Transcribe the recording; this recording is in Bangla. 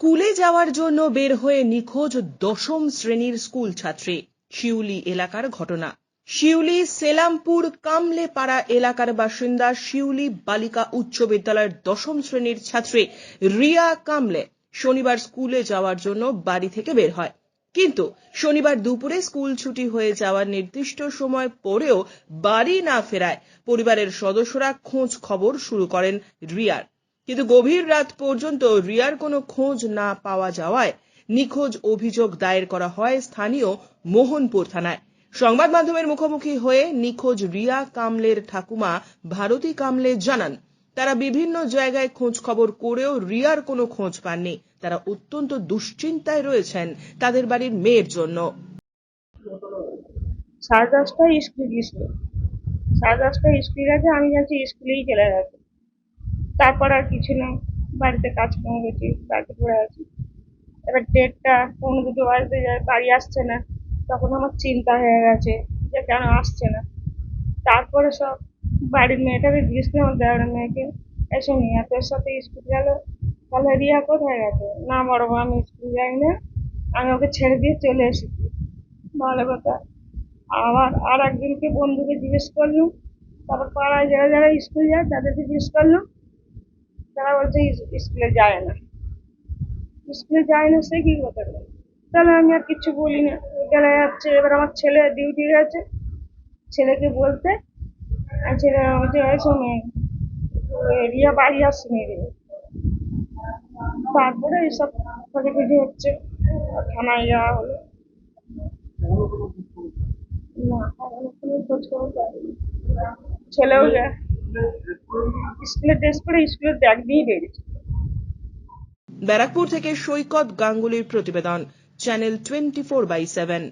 স্কুলে যাওয়ার জন্য বের হয়ে নিখোঁজ দশম শ্রেণির স্কুল ছাত্রী, শিউলি এলাকার ঘটনা। শিউলি সেলামপুর কামলেপাড়া এলাকার বাসিন্দা শিউলি বালিকা উচ্চ বিদ্যালয়ের দশম শ্রেণির ছাত্রী রিয়া কামলে শনিবার স্কুলে যাওয়ার জন্য বাড়ি থেকে বের হয়। কিন্তু শনিবার দুপুরে স্কুল ছুটি হয়ে যাওয়ার নির্দিষ্ট সময় পরেও বাড়ি না ফেরায় পরিবারের সদস্যরা খোঁজ খবর শুরু করেন রিয়ার। কিন্তু গভীর রাত পর্যন্ত রিয়ার কোনো খোঁজ না পাওয়া যাওয়ায় নিখোঁজ অভিযোগ দায়ের করা হয় স্থানীয় মোহনপুর থানায়। সংবাদ মাধ্যমের মুখোমুখি হয়ে নিখোঁজ রিয়া কামলের ঠাকুমা ভারতী কামলে জানান, তারা বিভিন্ন জায়গায় খোঁজ খবর করেও রিয়ার কোনো খোঁজ পাননি। তারা অত্যন্ত দুশ্চিন্তায় রয়েছেন তাদের বাড়ির মেয়ের জন্য। সাড়ে দশটায় স্কুল গেছিল সাড়ে দশটায় স্কুল গেছে, আমি জানছি স্কুলেই চলে গেছে। তারপর আর কিছু না বাড়িতে কাজ কাজকর্ম করছি বাড়িতে পড়ে আছি। এবার ডেটটা পৌনে দুটো যায়, বাড়ি আসছে না। তখন আমার চিন্তা হয়ে গেছে যে কেন আসছে না। তারপরে সব বাড়ির মেয়েটাকে দিয়েছিলাম আমার দেওয়ার মেয়েকে, এসে নিয়ে তোর সাথে স্কুল গেল? তাহলে রিয়া কোথায় গেছে? না বড় আমি স্কুল যাই না। আমি ওকে ছেড়ে দিয়ে চলে এসেছি। ভালো কথা। আবার আর একজনকে বন্ধুকে জিজ্ঞেস করলাম। তারপর পাড়ায় যারা যারা স্কুল যায়, তাদেরকে জিজ্ঞেস করলাম তারা বলছে স্কুলে যায় না। স্কুলে যায় না, সে কি কথা তাহলে আমি আর কিছু বলি না। গেলে যাচ্ছে, এবার আমার ছেলে ডিউটি গেছে ছেলেকে বলতে, আর ছেলে এই শোনে রিয়া বাড়ি আসেনি রে তারপরে এইসব খোঁজাখুঁজি হচ্ছে। থানায় যাওয়া হলো। না কোনো খোঁজ খবর ছেলেও যায়। স্কুলে ড্রেস পরে স্কুলের ব্যাগ ব্যারাকপুর থেকে সৈকত গাঙ্গুলির প্রতিবেদন channel twenty four by seven